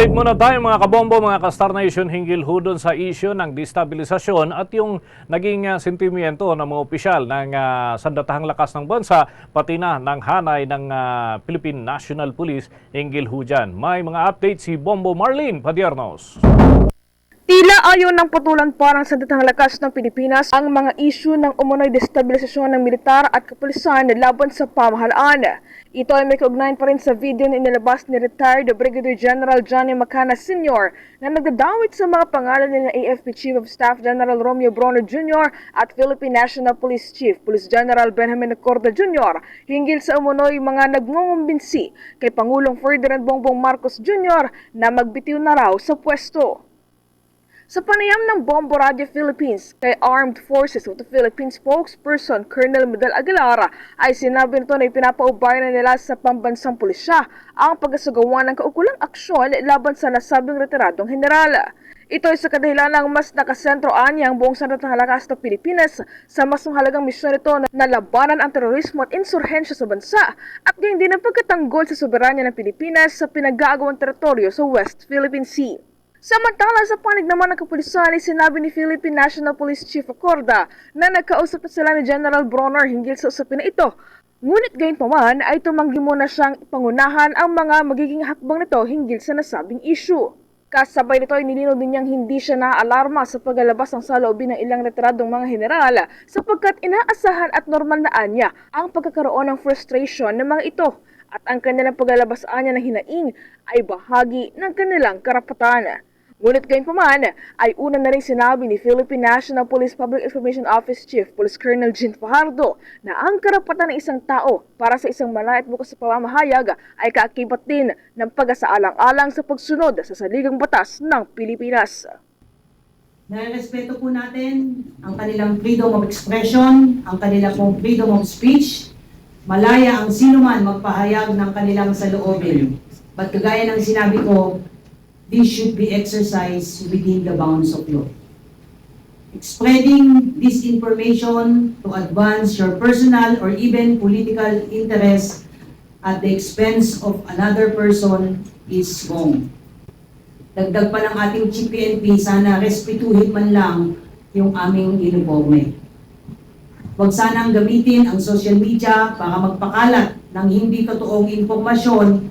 Update muna tayo mga kabombo, mga ka-Star Nation hinggil ho dun sa issue ng destabilisasyon at yung naging uh, sentimiento ng mga opisyal ng uh, sandatahang lakas ng bansa pati na ng hanay ng ah, Philippine National Police hinggil ho dyan. May mga update si Bombo Marlene Padiernos. Tila ayaw ng patulan parang sa datang lakas ng Pilipinas ang mga isyu ng umunoy destabilisasyon ng militar at kapulisan laban sa pamahalaan. Ito ay may kaugnayan pa rin sa video na inilabas ni retired Brigadier General Johnny Macana Sr. na nagdadawit sa mga pangalan nila AFP Chief of Staff General Romeo Brono Jr. at Philippine National Police Chief Police General Benjamin Acorda Jr. hinggil sa umunoy mga nagngungumbinsi kay Pangulong Ferdinand Bongbong Marcos Jr. na magbitiw na raw sa pwesto. Sa panayam ng Bombo Radio Philippines kay Armed Forces of the Philippines spokesperson Colonel Medal Aguilar ay sinabi nito na ipinapaubay na nila sa pambansang pulisya ang pagkasagawa ng kaukulang aksyon laban sa nasabing retiradong general. Ito ay sa kadahilan ng mas nakasentro anya ang buong sandatang lakas ng Pilipinas sa mas mahalagang misyon nito na nalabanan ang terorismo at insurhensya sa bansa at gayon din ang pagkatanggol sa soberanya ng Pilipinas sa pinag-aagawang teritoryo sa West Philippine Sea. Samantala sa panig naman ng kapulisan ay sinabi ni Philippine National Police Chief Acorda na nagkausap na sila ni General Bronner hinggil sa usapin na ito. Ngunit gayon pa man ay tumanggi muna siyang ipangunahan ang mga magiging hakbang nito hinggil sa nasabing issue. Kasabay nito ay nilinaw din niyang hindi siya naaalarma sa paglalabas ng saloobin ng ilang retiradong mga general sapagkat inaasahan at normal na anya ang pagkakaroon ng frustration ng mga ito at ang kanilang paglalabas anya ng hinaing ay bahagi ng kanilang karapatan. Ngunit gayon pa man, ay una na rin sinabi ni Philippine National Police Public Information Office Chief Police Colonel Jean Fajardo na ang karapatan ng isang tao para sa isang malay at bukas sa pamamahayag ay kaakibat din ng pag-asaalang-alang sa pagsunod sa saligang batas ng Pilipinas. Nare-respeto po natin ang kanilang freedom of expression, ang kanilang freedom of speech. Malaya ang sino man magpahayag ng kanilang saloobin. But kagaya ng sinabi ko, this should be exercised within the bounds of law. Spreading disinformation to advance your personal or even political interests at the expense of another person is wrong. Dagdag pa ng ating Chief sana respetuhin man lang yung aming uniforme. Huwag sanang gamitin ang social media para magpakalat ng hindi totoong impormasyon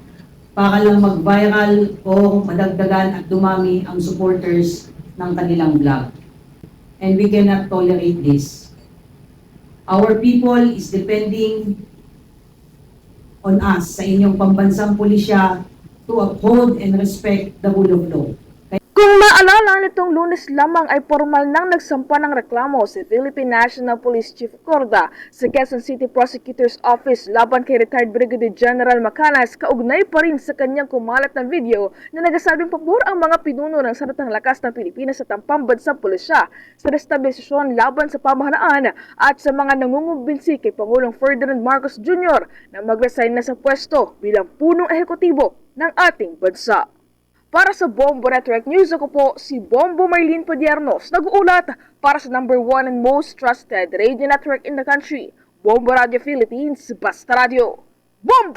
para lang mag-viral o madagdagan at dumami ang supporters ng kanilang vlog. And we cannot tolerate this. Our people is depending on us sa inyong pambansang pulisya to uphold and respect the rule of law. Kung maalala nitong lunes lamang ay formal nang nagsampa ng reklamo si Philippine National Police Chief Corda sa Quezon City Prosecutor's Office laban kay retired Brigadier General Macanas kaugnay pa rin sa kanyang kumalat na video na nagsasabing pabor ang mga pinuno ng Sandatang Lakas ng Pilipinas at ang pambansang pulisya sa restabilisasyon laban sa pamahalaan at sa mga nangungumbinsi kay Pangulong Ferdinand Marcos Jr. na mag-resign na sa pwesto bilang punong ehekutibo ng ating bansa. Para sa Bombo Network News, ako po si Bombo Marlene Padiernos, nag-uulat para sa number one and most trusted radio network in the country, Bombo Radio Philippines, Basta Radio. Bombo!